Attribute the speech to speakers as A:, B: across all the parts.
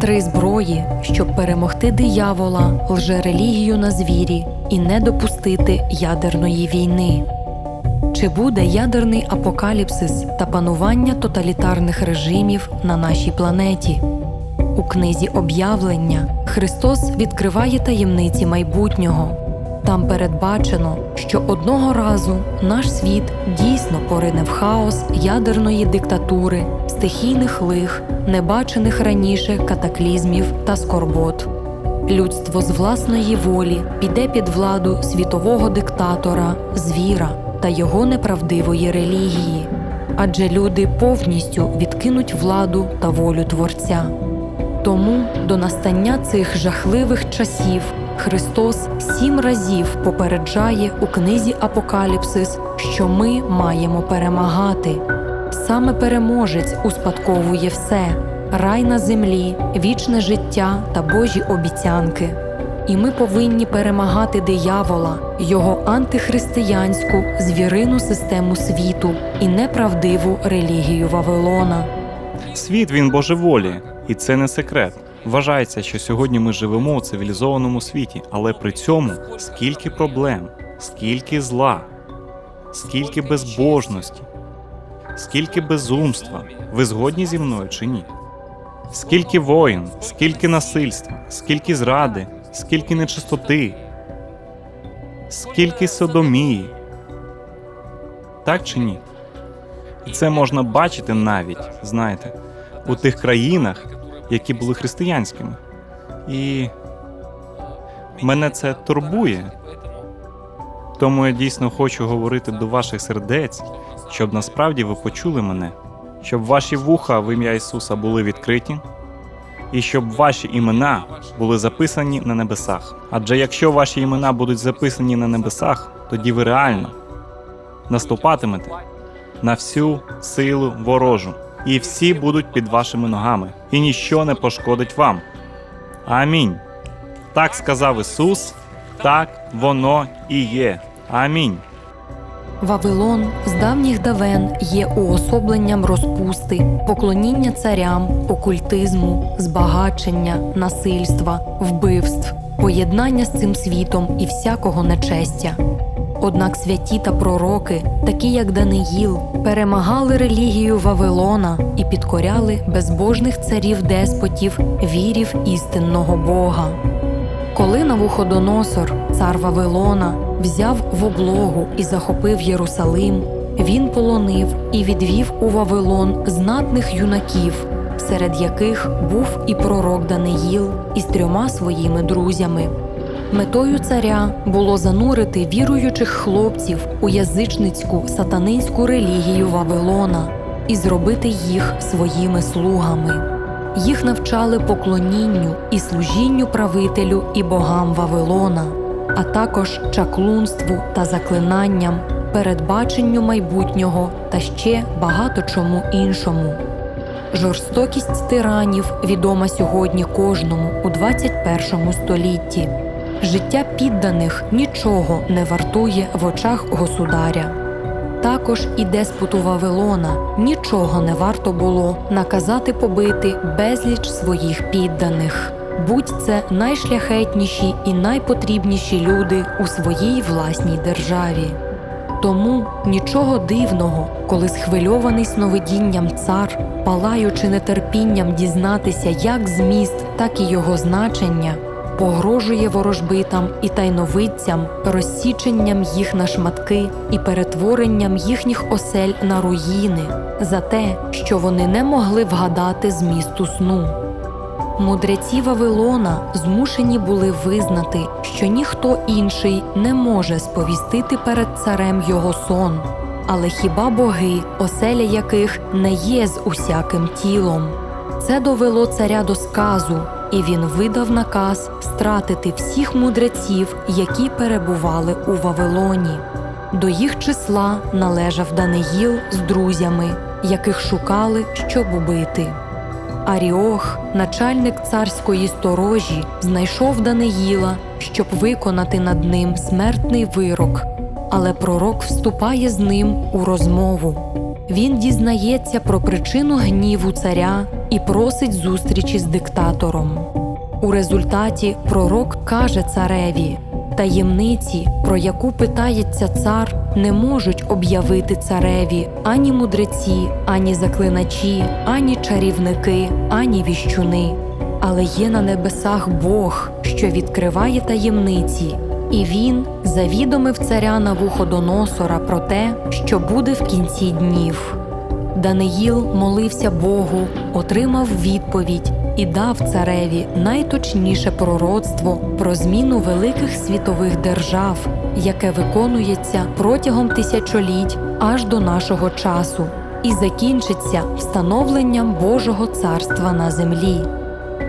A: Три зброї, щоб перемогти диявола, лжерелігію на звірі і не допустити ядерної війни. Чи буде ядерний апокаліпсис та панування тоталітарних режимів на нашій планеті? У книзі Об'явлення Христос відкриває таємниці майбутнього. Там передбачено, що одного разу наш світ дійсно порине в хаос ядерної диктатури, стихійних лих, небачених раніше катаклізмів та скорбот. Людство з власної волі піде під владу світового диктатора, звіра та його неправдивої релігії, адже люди повністю відкинуть владу та волю Творця. Тому до настання цих жахливих часів Христос сім разів попереджає у книзі Апокаліпсис, що ми маємо перемагати. Саме переможець успадковує все рай на землі, вічне життя та Божі обіцянки. І ми повинні перемагати диявола, його антихристиянську звірину систему світу і неправдиву релігію Вавилона.
B: Світ він божеволі, і це не секрет. Вважається, що сьогодні ми живемо у цивілізованому світі, але при цьому скільки проблем, скільки зла, скільки безбожності, скільки безумства. Ви згодні зі мною чи ні? Скільки воїн, скільки насильства, скільки зради, скільки нечистоти, скільки содомії. Так чи ні? І це можна бачити навіть, знаєте, у тих країнах, які були християнськими. І мене це турбує. Тому я дійсно хочу говорити до ваших сердець, щоб насправді ви почули мене, щоб ваші вуха в ім'я Ісуса були відкриті, і щоб ваші імена були записані на небесах. Адже якщо ваші імена будуть записані на небесах, тоді ви реально наступатимете на всю силу ворожу, і всі будуть під вашими ногами, і ніщо не пошкодить вам. Амінь. Так сказав Ісус, так воно і є. Амінь.
A: Вавилон з давніх давен є уособленням розпусти, поклоніння царям, окультизму, збагачення, насильства, вбивств, поєднання з цим світом і всякого нечестя. Однак святі та пророки, такі як Даниїл, перемагали релігію Вавилона і підкоряли безбожних царів деспотів, вірів істинного Бога. Коли Навуходоносор, цар Вавилона, взяв в облогу і захопив Єрусалим, він полонив і відвів у Вавилон знатних юнаків, серед яких був і пророк Даниїл із трьома своїми друзями. Метою царя було занурити віруючих хлопців у язичницьку сатанинську релігію Вавилона і зробити їх своїми слугами. Їх навчали поклонінню і служінню правителю і богам Вавилона, а також чаклунству та заклинанням, передбаченню майбутнього та ще багато чому іншому. Жорстокість тиранів відома сьогодні кожному у 21 столітті. Життя підданих нічого не вартує в очах государя. Також і деспоту Вавилона нічого не варто було наказати побити безліч своїх підданих. Будь це найшляхетніші і найпотрібніші люди у своїй власній державі. Тому нічого дивного, коли схвильований сновидінням цар, палаючи нетерпінням дізнатися як зміст, так і його значення, погрожує ворожбитам і тайновидцям розсіченням їх на шматки і перетворенням їхніх осель на руїни за те, що вони не могли вгадати змісту сну. Мудреці Вавилона змушені були визнати, що ніхто інший не може сповістити перед царем його сон, але хіба боги, оселя яких не є з усяким тілом. Це довело царя до сказу, і він видав наказ стратити всіх мудреців, які перебували у Вавилоні. До їх числа належав Даниїл з друзями, яких шукали, щоб убити. Аріох, начальник царської сторожі, знайшов Даниїла, щоб виконати над ним смертний вирок, але пророк вступає з ним у розмову. Він дізнається про причину гніву царя і просить зустрічі з диктатором. У результаті пророк каже цареві: таємниці, про яку питається цар, не можуть об'явити цареві ані мудреці, ані заклиначі, ані чарівники, ані віщуни. Але є на небесах Бог, що відкриває таємниці, і він завідомив царя Навуходоносора про те, що буде в кінці днів. Даниїл молився Богу, отримав відповідь і дав цареві найточніше пророцтво про зміну великих світових держав, яке виконується протягом тисячоліть аж до нашого часу, і закінчиться встановленням Божого царства на землі.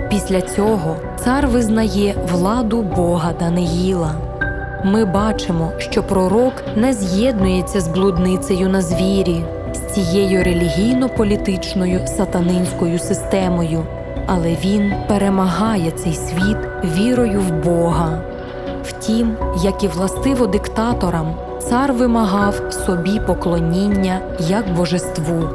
A: Після цього цар визнає владу Бога Даниїла. Ми бачимо, що пророк не з'єднується з блудницею на звірі, з цією релігійно-політичною сатанинською системою, але він перемагає цей світ вірою в Бога. Втім, як і властиво диктаторам, цар вимагав собі поклоніння як божеству.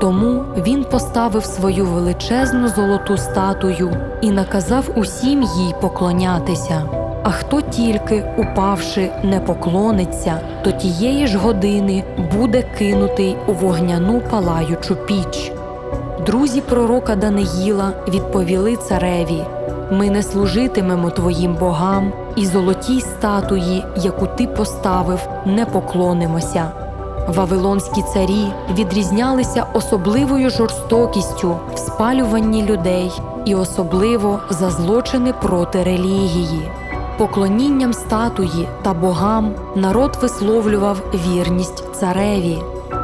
A: Тому він поставив свою величезну золоту статую і наказав усім їй поклонятися. А хто тільки, упавши, не поклониться, то тієї ж години буде кинутий у вогняну палаючу піч. Друзі пророка Даниїла відповіли цареві: Ми не служитимемо твоїм богам і золотій статуї, яку ти поставив, не поклонимося. Вавилонські царі відрізнялися особливою жорстокістю в спалюванні людей і особливо за злочини проти релігії. Поклонінням статуї та богам народ висловлював вірність цареві.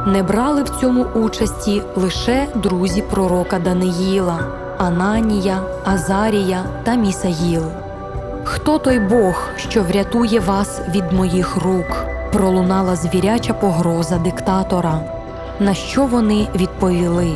A: Не брали в цьому участі лише друзі пророка Даниїла, Ананія, Азарія та Місаїл. Хто той Бог, що врятує вас від моїх рук? пролунала звіряча погроза диктатора. На що вони відповіли?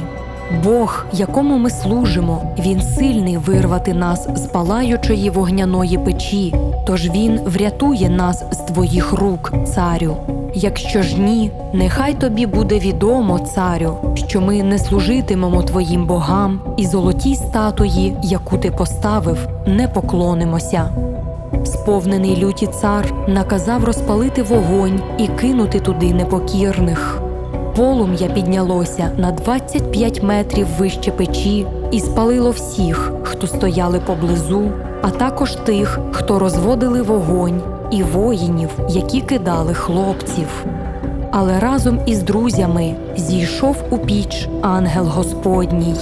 A: Бог, якому ми служимо, він сильний вирвати нас з палаючої вогняної печі, тож він врятує нас з твоїх рук, царю. Якщо ж ні, нехай тобі буде відомо, царю, що ми не служитимемо твоїм богам і золотій статуї, яку ти поставив, не поклонимося. Сповнений люті цар наказав розпалити вогонь і кинути туди непокірних. Полум'я піднялося на 25 метрів вище печі і спалило всіх, хто стояли поблизу, а також тих, хто розводили вогонь, і воїнів, які кидали хлопців. Але разом із друзями зійшов у піч ангел Господній.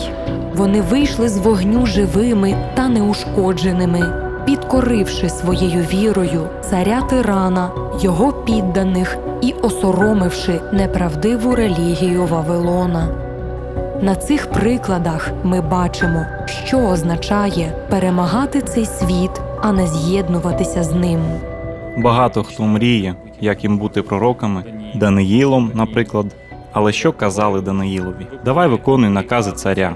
A: Вони вийшли з вогню живими та неушкодженими, підкоривши своєю вірою царя тирана, його підданих і осоромивши неправдиву релігію Вавилона. На цих прикладах ми бачимо, що означає перемагати цей світ, а не з'єднуватися з ним.
B: Багато хто мріє, як їм бути пророками, Даниїлом, наприклад. Але що казали Даниїлові? Давай виконуй накази царя.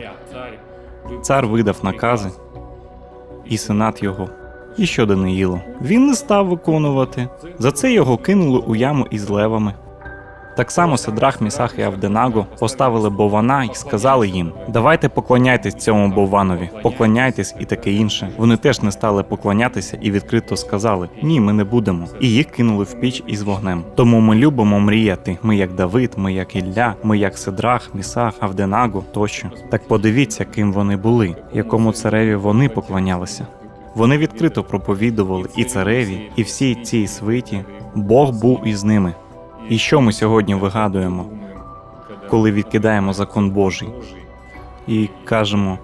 B: Цар видав накази, і сенат його. І що Даниїло? Він не став виконувати. За це його кинули у яму із левами. Так само Садрах, Місах і Авденаго поставили бована і сказали їм: Давайте поклоняйтесь цьому бованові, поклоняйтесь і таке інше. Вони теж не стали поклонятися і відкрито сказали: Ні, ми не будемо. І їх кинули в піч із вогнем. Тому ми любимо мріяти. Ми як Давид, ми як Ілля, ми як Сидрах, Місах, Авденаго тощо. Так подивіться, ким вони були, якому цареві вони поклонялися. Вони відкрито проповідували і цареві, і всій цій свиті. Бог був із ними. І що ми сьогодні вигадуємо, коли відкидаємо закон Божий і кажемо,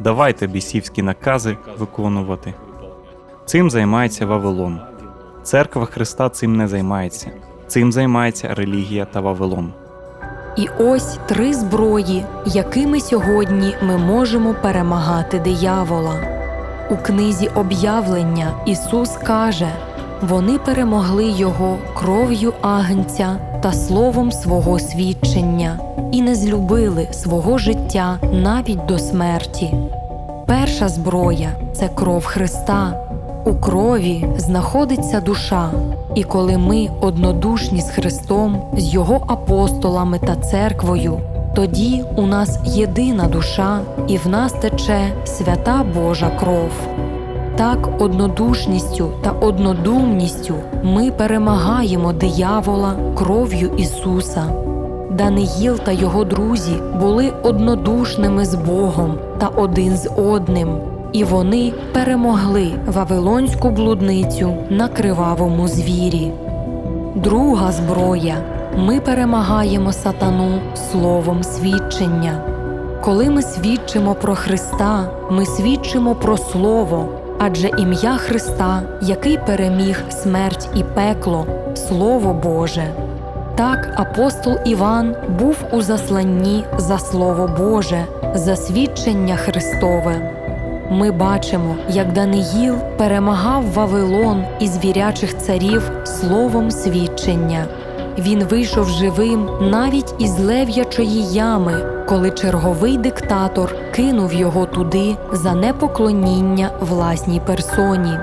B: давайте бісівські накази виконувати. Цим займається Вавилон. Церква Христа цим не займається. Цим займається релігія та Вавилон.
A: І ось три зброї, якими сьогодні ми можемо перемагати диявола. У книзі об'явлення Ісус каже: вони перемогли його кров'ю агнця та словом свого свідчення і не злюбили свого життя навіть до смерті. Перша зброя це кров Христа. У крові знаходиться душа, і коли ми однодушні з Христом, з Його апостолами та церквою, Тоді у нас єдина душа, і в нас тече свята Божа кров. Так, однодушністю та однодумністю ми перемагаємо диявола кров'ю Ісуса. Даниїл та його друзі були однодушними з Богом та один з одним, і вони перемогли вавилонську блудницю на кривавому звірі. Друга зброя ми перемагаємо сатану словом свідчення. Коли ми свідчимо про Христа, ми свідчимо про Слово, адже ім'я Христа, який переміг смерть і пекло, Слово Боже. Так апостол Іван був у засланні за Слово Боже, за свідчення Христове. Ми бачимо, як Даниїл перемагав Вавилон і звірячих царів словом свідчення. Він вийшов живим навіть із лев'ячої ями, коли черговий диктатор кинув його туди за непоклоніння власній персоні.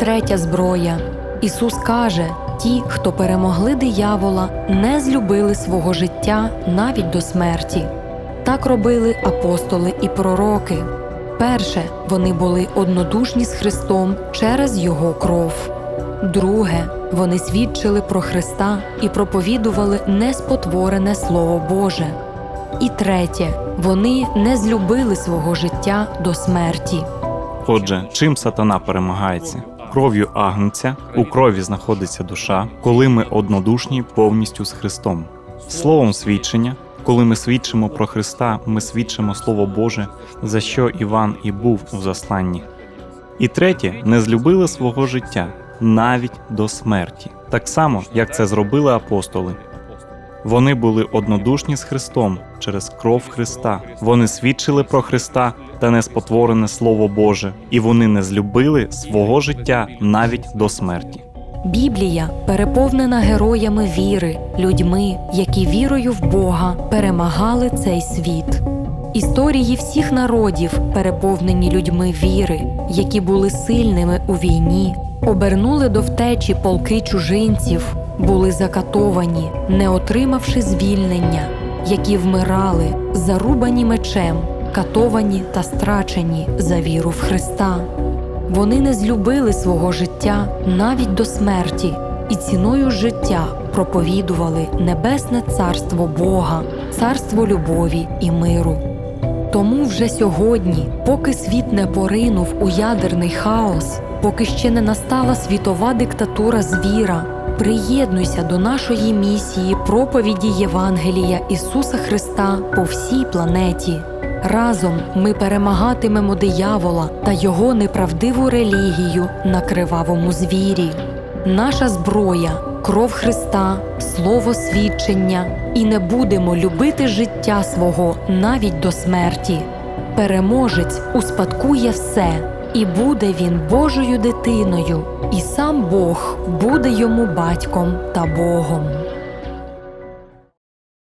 A: Третя зброя. Ісус каже: ті, хто перемогли диявола, не злюбили свого життя навіть до смерті. Так робили апостоли і пророки. Перше, вони були однодушні з Христом через Його кров. Друге, вони свідчили про Христа і проповідували неспотворене Слово Боже. І третє, вони не злюбили свого життя до смерті.
B: Отже, чим сатана перемагається? Кров'ю агнця, у крові знаходиться душа, коли ми однодушні повністю з Христом. Словом свідчення, коли ми свідчимо про Христа, ми свідчимо Слово Боже, за що Іван і був у засланні. І третє, не злюбили свого життя навіть до смерті, так само, як це зробили апостоли. Вони були однодушні з Христом через кров Христа. Вони свідчили про Христа та неспотворене Слово Боже, і вони не злюбили свого життя навіть до смерті.
A: Біблія переповнена героями віри, людьми, які вірою в Бога перемагали цей світ. Історії всіх народів переповнені людьми віри, які були сильними у війні, обернули до втечі полки чужинців, були закатовані, не отримавши звільнення, які вмирали, зарубані мечем, катовані та страчені за віру в Христа. Вони не злюбили свого життя навіть до смерті і ціною життя проповідували небесне царство Бога, царство любові і миру. Тому вже сьогодні, поки світ не поринув у ядерний хаос, поки ще не настала світова диктатура звіра, приєднуйся до нашої місії проповіді Євангелія Ісуса Христа по всій планеті. Разом ми перемагатимемо диявола та його неправдиву релігію на кривавому звірі. Наша зброя кров Христа, слово свідчення, і не будемо любити життя свого навіть до смерті. Переможець успадкує все, і буде він Божою дитиною, і сам Бог буде йому батьком та Богом.